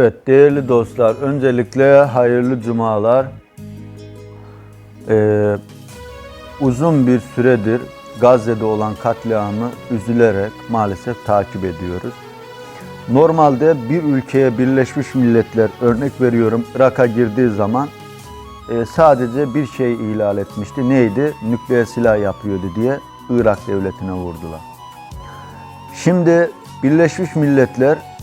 Evet değerli dostlar öncelikle hayırlı cumalar. Ee, uzun bir süredir Gazze'de olan katliamı üzülerek maalesef takip ediyoruz. Normalde bir ülkeye Birleşmiş Milletler örnek veriyorum Irak'a girdiği zaman e, sadece bir şey ihlal etmişti. Neydi? Nükleer silah yapıyordu diye Irak devletine vurdular. Şimdi Birleşmiş Milletler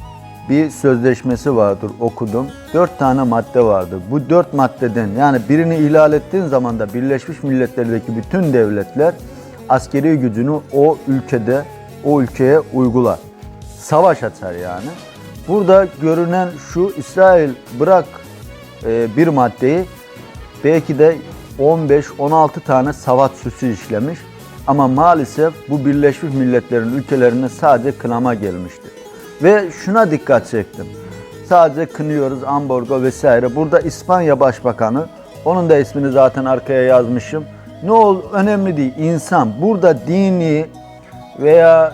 bir sözleşmesi vardır okudum. Dört tane madde vardır. Bu dört maddeden yani birini ihlal ettiğin zaman da Birleşmiş Milletler'deki bütün devletler askeri gücünü o ülkede, o ülkeye uygular. Savaş açar yani. Burada görünen şu İsrail bırak e, bir maddeyi belki de 15-16 tane savaş süsü işlemiş. Ama maalesef bu Birleşmiş Milletler'in ülkelerine sadece kınama gelmiştir. Ve şuna dikkat çektim. Sadece kınıyoruz ambargo vesaire. Burada İspanya Başbakanı, onun da ismini zaten arkaya yazmışım. Ne ol önemli değil. İnsan burada dini veya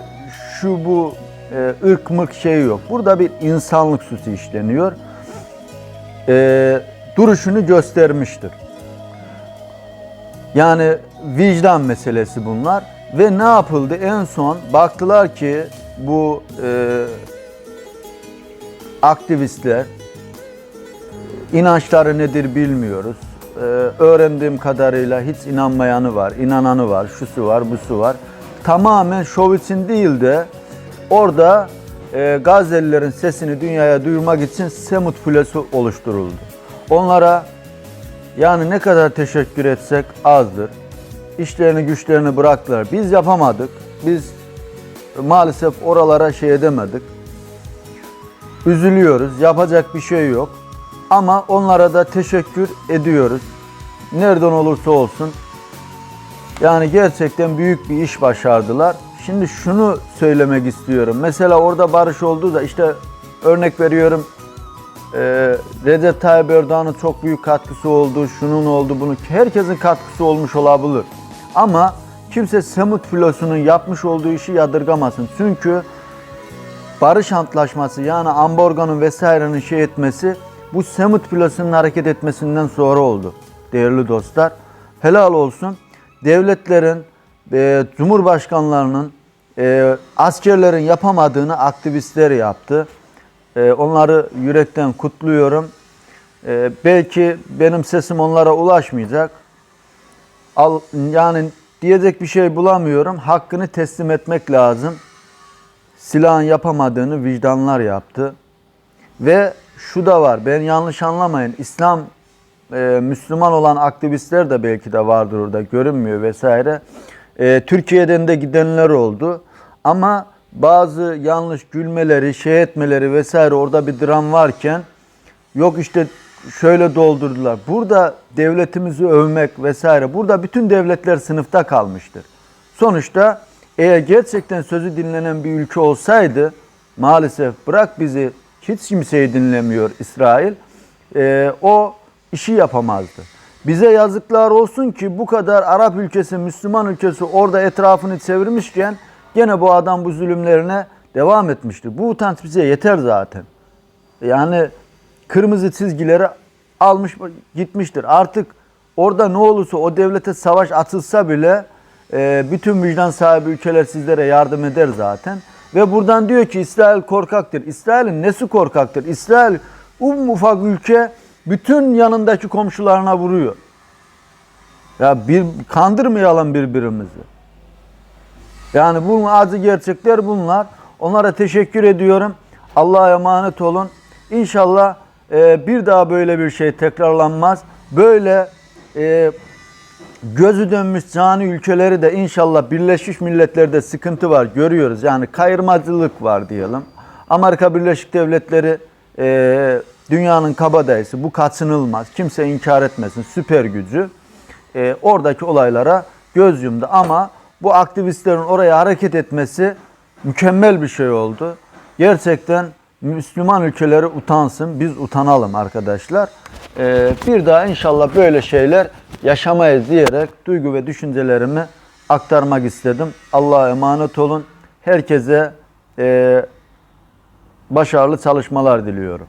şu bu e, ırk mırk şey yok. Burada bir insanlık suçu işleniyor. E, duruşunu göstermiştir. Yani vicdan meselesi bunlar. Ve ne yapıldı? En son baktılar ki bu e, aktivistler inançları nedir bilmiyoruz. E, öğrendiğim kadarıyla hiç inanmayanı var, inananı var, şusu var, busu var. Tamamen şov için değil de orada e, Gazze'lilerin sesini dünyaya duyurmak için Semut Kulesi oluşturuldu. Onlara yani ne kadar teşekkür etsek azdır. İşlerini güçlerini bıraktılar. Biz yapamadık. Biz maalesef oralara şey edemedik. Üzülüyoruz. Yapacak bir şey yok. Ama onlara da teşekkür ediyoruz. Nereden olursa olsun. Yani gerçekten büyük bir iş başardılar. Şimdi şunu söylemek istiyorum. Mesela orada barış oldu da işte örnek veriyorum e, Recep Tayyip Erdoğan'ın çok büyük katkısı oldu, şunun oldu, bunu herkesin katkısı olmuş olabilir. Ama kimse Semut filosunun yapmış olduğu işi yadırgamasın. Çünkü barış antlaşması yani ambargonun vesairenin şey etmesi bu Semut filosunun hareket etmesinden sonra oldu değerli dostlar. Helal olsun. Devletlerin, e, cumhurbaşkanlarının, e, askerlerin yapamadığını aktivistler yaptı. E, onları yürekten kutluyorum. E, belki benim sesim onlara ulaşmayacak. Al, yani diyecek bir şey bulamıyorum. Hakkını teslim etmek lazım. Silahın yapamadığını vicdanlar yaptı. Ve şu da var, ben yanlış anlamayın. İslam, e, Müslüman olan aktivistler de belki de vardır orada, görünmüyor vesaire. E, Türkiye'den de gidenler oldu. Ama bazı yanlış gülmeleri, şey etmeleri vesaire orada bir dram varken yok işte şöyle doldurdular. Burada devletimizi övmek vesaire burada bütün devletler sınıfta kalmıştır. Sonuçta eğer gerçekten sözü dinlenen bir ülke olsaydı maalesef bırak bizi hiç kimseyi dinlemiyor İsrail. e, o işi yapamazdı. Bize yazıklar olsun ki bu kadar Arap ülkesi, Müslüman ülkesi orada etrafını çevirmişken gene bu adam bu zulümlerine devam etmiştir. Bu utanç bize yeter zaten. Yani kırmızı çizgileri almış gitmiştir. Artık orada ne olursa o devlete savaş atılsa bile e, bütün vicdan sahibi ülkeler sizlere yardım eder zaten. Ve buradan diyor ki İsrail korkaktır. İsrail'in nesi korkaktır? İsrail um ufak ülke bütün yanındaki komşularına vuruyor. Ya bir kandırmayalım birbirimizi. Yani bu acı gerçekler bunlar. Onlara teşekkür ediyorum. Allah'a emanet olun. İnşallah e, bir daha böyle bir şey tekrarlanmaz. Böyle e, gözü dönmüş cani ülkeleri de inşallah Birleşmiş Milletler'de sıkıntı var görüyoruz. Yani kayırmacılık var diyelim. Amerika Birleşik Devletleri e, dünyanın kabadayısı. Bu kaçınılmaz. Kimse inkar etmesin. Süper gücü. E, oradaki olaylara göz yumdu. Ama bu aktivistlerin oraya hareket etmesi mükemmel bir şey oldu. Gerçekten Müslüman ülkeleri utansın, biz utanalım arkadaşlar. Ee, bir daha inşallah böyle şeyler yaşamayız diyerek duygu ve düşüncelerimi aktarmak istedim. Allah'a emanet olun. Herkese e, başarılı çalışmalar diliyorum.